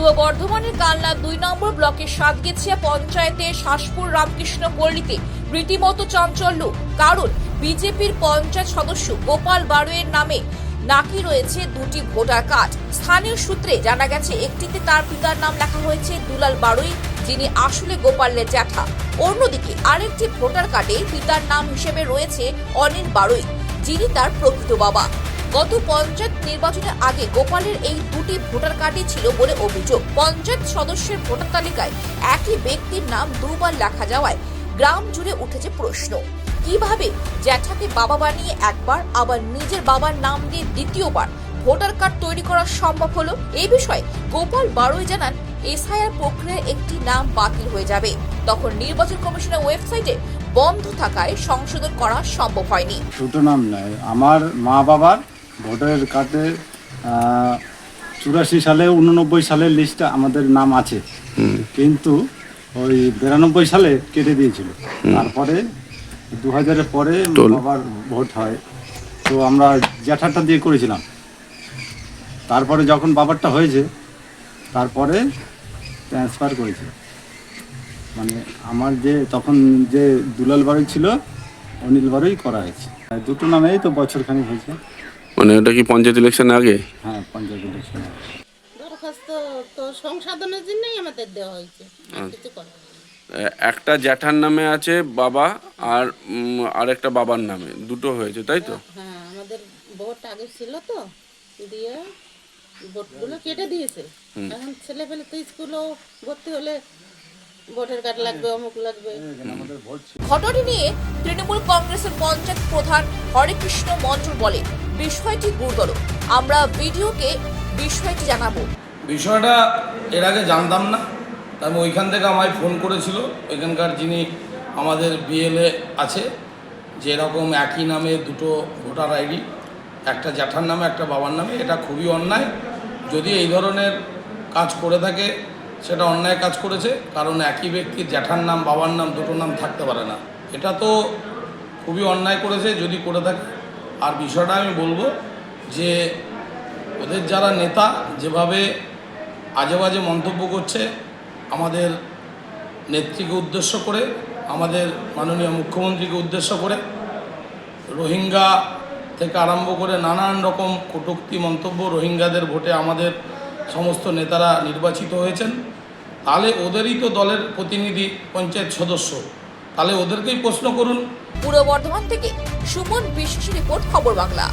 পূর্ব বর্ধমানের কালনা দুই নম্বর ব্লকের সাতগেছিয়া পঞ্চায়েতের শাসপুর রামকৃষ্ণ পল্লীতে রীতিমতো চাঞ্চল্য। কারণ বিজেপির পঞ্চায়েত সদস্য গোপাল বারুয়ের নামে নাকি রয়েছে দুটি ভোটার কার্ড। স্থানীয় সূত্রে জানা গেছে, একটিতে তার পিতার নাম লেখা হয়েছে দুলাল বারুই, যিনি আসলে গোপালের জ্যাঠা। অন্যদিকে আরেকটি ভোটার কার্ডে পিতার নাম হিসেবে রয়েছে অনিল বারুই, যিনি তার প্রকৃত বাবা। গত পঞ্চায়েত নির্বাচনের আগে গোপালের এই দুটি ভোটার কার্ডই ছিল বলে অভিযোগ। পঞ্চায়েত সদস্যের ভোটার তালিকায় একই ব্যক্তির নাম দুবার লেখা যাওয়ায় গ্রাম জুড়ে উঠেছে প্রশ্ন। কীভাবে জ্যাঠাকে বাবা বানিয়ে একবার, আবার নিজের বাবার নাম দিয়ে দ্বিতীয়বার ভোটার কার্ড তৈরি করা সম্ভব হলো? এই বিষয়ে গোপাল বারোই জানান, এসআইআর প্রক্রিয়ার একটি নাম বাতিল হয়ে যাবে। তখন নির্বাচন কমিশনের ওয়েবসাইটে বন্ধ থাকায় সংশোধন করা সম্ভব হয়নি। দুটো নাম নয়, আমার মা বাবার ভোটার কার্ডে চুরাশি সালে উননব্বই সালের লিস্টটা আমাদের নাম আছে। কিন্তু ওই বিরানব্বই সালে কেটে দিয়েছিল। তারপরে দু হাজারের পরে বাবার ভোট হয়। তো আমরা জ্যাঠাটা দিয়ে করেছিলাম। তারপরে যখন বাবারটা হয়েছে তারপরে ট্রান্সফার করেছে। মানে আমার যে তখন যে দুলাল বাড়ি ছিল অনিল বাড়ি করা হয়েছে। দুটো নামেই তো বছরখানি হয়েছে। মানে ওটা কি পঞ্চায়েত ইলেকশন আগে? হ্যাঁ পঞ্চায়েত ইলেকশনে দরখাস্ত তো সংশোধনের জন্যই আমাদের দেওয়া হয়েছে কিছু করার একটা জ্যাঠার নামে আছে বাবা আর আরেকটা বাবার নামে দুটো হয়েছে তাই তো? হ্যাঁ আমাদের ভোট আগে ছিল তো দিয়ে ভোটগুলো কেটে দিয়েছে। এখন ছেলে পেলে তো স্কুলেও ভর্তি হলে ভোটার কার্ড লাগবে অমুক লাগবে। ঘটনাটি নিয়ে তৃণমূল কংগ্রেসের পঞ্চায়েত প্রধান হরেকৃষ্ণ মন্ডল বলে বিষয়টি গুরুতর। আমরা ভিডিওকে বিষয়টি জানাব। বিষয়টা এর আগে জানতাম না আমি ওইখান থেকে আমায় ফোন করেছিল। ওইখানকার যিনি আমাদের বিএলএ আছে যে এরকম একই নামে দুটো ভোটার আইডি একটা জ্যাঠার নামে একটা বাবার নামে এটা খুবই অন্যায়। যদি এই ধরনের কাজ করে থাকে সেটা অন্যায় কাজ করেছে, কারণ একই ব্যক্তির জ্যাঠার নাম, বাবার নাম, দুটো নাম থাকতে পারে না। এটা তো খুবই অন্যায় করেছে যদি করে থাকে। আর বিষয়টা আমি বলব যে ওদের যারা নেতা যেভাবে আজে বাজে মন্তব্য করছে, আমাদের নেত্রীকে উদ্দেশ্য করে, আমাদের মাননীয় মুখ্যমন্ত্রীকে উদ্দেশ্য করে, রোহিঙ্গা থেকে আরম্ভ করে নানান রকম কটুক্তি মন্তব্য রোহিঙ্গাদের ভোটে আমাদের সমস্ত নেতারা নির্বাচিত হয়েছেন। তাহলে ওদেরই তো দলের প্রতিনিধি পঞ্চায়েত সদস্য। তাহলে ওদেরকেই প্রশ্ন করুন। পূর্ব বর্ধমান থেকে সুমন বিশ্বাসী রিপোর্ট খবর বাংলা।